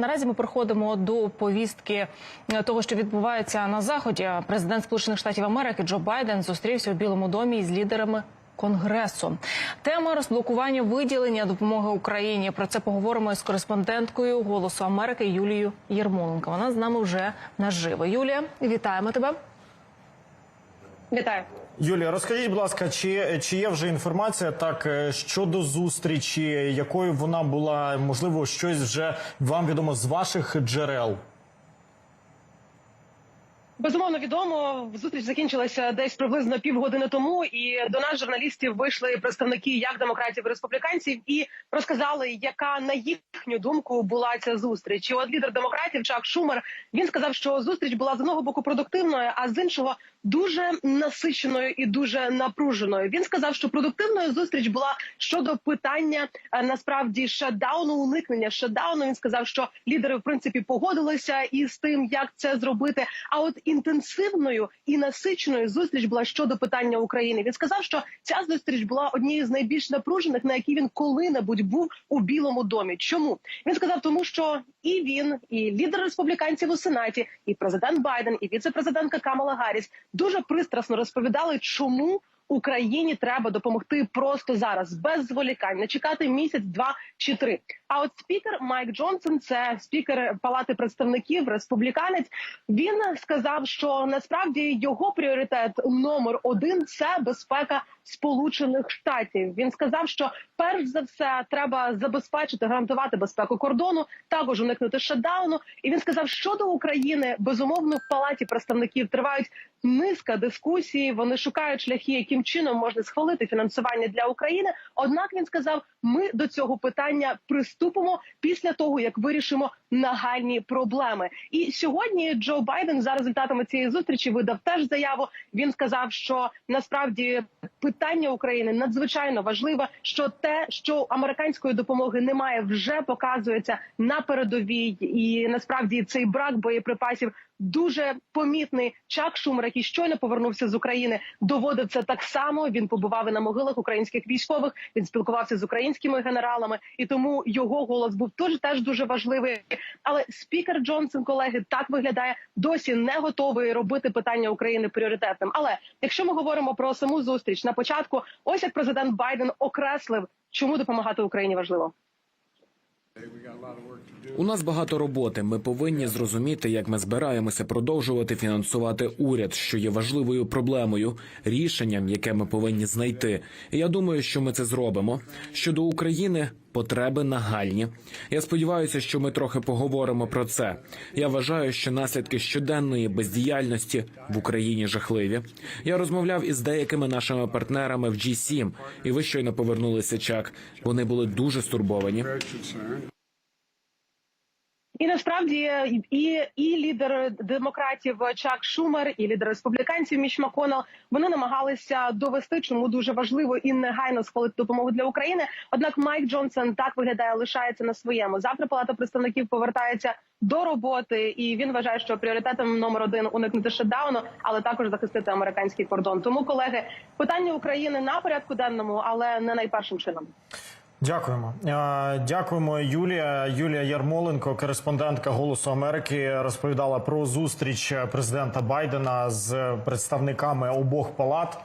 наразі ми проходимо до повістки е, того, що відбувається на заході. Президент Сполучених Штатів Америки Джо Байден зустрівся у Білому домі із лідерами. Конгресу тема розблокування виділення допомоги Україні. Про це поговоримо із кореспонденткою Голосу Америки Юлією Єрмоленко. Вона з нами вже наживо. Юлія, вітаємо тебе. Вітаю. Юлія, розкажіть, будь ласка, чи, чи є вже інформація так е, щодо зустрічі, якою вона була, можливо, щось вже вам відомо з ваших джерел? Безумовно відомо. Зустріч закінчилася десь приблизно півгодини тому, і до нас журналістів вийшли представники як демократів і республіканців і розказали, яка на їхню думку була ця зустріч. І от лідер демократів Чак Шумер він сказав, що зустріч була з одного боку продуктивною, а з іншого дуже насиченою і дуже напруженою. Він сказав, що продуктивною зустріч була щодо питання е, насправді шатдауну, уникнення шатдауну. Він сказав, що лідери в принципі погодилися із тим, як це зробити. А от інтенсивною і насиченою зустріч була щодо питання України. Він сказав, що ця зустріч була однією з найбільш напружених, на якій він коли-небудь був у Білому домі. Чому він сказав, тому що і він, і лідер республіканців у сенаті, і президент Байден, і віце-президентка Камала Гарріс дуже пристрасно розповідали, чому. Україні треба допомогти просто зараз, без зволікань, не чекати місяць, два чи три. А от спікер Майк Джонсон, це спікер Палати представників, республіканець. Він сказав, що насправді його пріоритет номер один це безпека Сполучених Штатів. Він сказав, що перш за все треба забезпечити гарантувати безпеку кордону, також уникнути шатдауну. І він сказав, щодо України безумовно в палаті представників тривають низка дискусій. Вони шукають шляхи, яким чином можна схвалити фінансування для України. Однак він сказав, ми до цього питання приступимо після того, як вирішимо нагальні проблеми. І сьогодні Джо Байден за результатами цієї зустрічі видав теж заяву. Він сказав, що насправді питання України надзвичайно важливе. Що те, що американської допомоги немає, вже показується на передовій, і насправді цей брак боєприпасів дуже помітний. Чак Шумер, який щойно повернувся з України, доводив це так само. Він побував і на могилах українських військових. Він спілкувався з українськими генералами, і тому його голос був теж теж дуже важливий. Але спікер Джонсон, колеги, так виглядає досі не готовий робити питання України пріоритетним. Але якщо ми говоримо про саму зустріч на початку, ось як президент Байден окреслив, чому допомагати Україні важливо. У нас багато роботи. Ми повинні зрозуміти, як ми збираємося продовжувати фінансувати уряд, що є важливою проблемою, рішенням, яке ми повинні знайти. І я думаю, що ми це зробимо. Щодо України, потреби нагальні. Я сподіваюся, що ми трохи поговоримо про це. Я вважаю, що наслідки щоденної бездіяльності в Україні жахливі. Я розмовляв із деякими нашими партнерами в G7, і ви щойно повернулися. Чак. Вони були дуже стурбовані. І насправді і, і лідер демократів Чак Шумер, і лідер республіканців Міч Маконел вони намагалися довести, чому дуже важливо і негайно схвалити допомогу для України. Однак Майк Джонсон так виглядає, лишається на своєму. Завтра палата представників повертається до роботи, і він вважає, що пріоритетом номер один уникнути шатдауну, але також захистити американський кордон. Тому, колеги, питання України на порядку денному, але не найпершим чином. Дякуємо. Дякуємо, Юлія. Юлія Ярмоленко, кореспондентка Голосу Америки, розповідала про зустріч президента Байдена з представниками обох палат.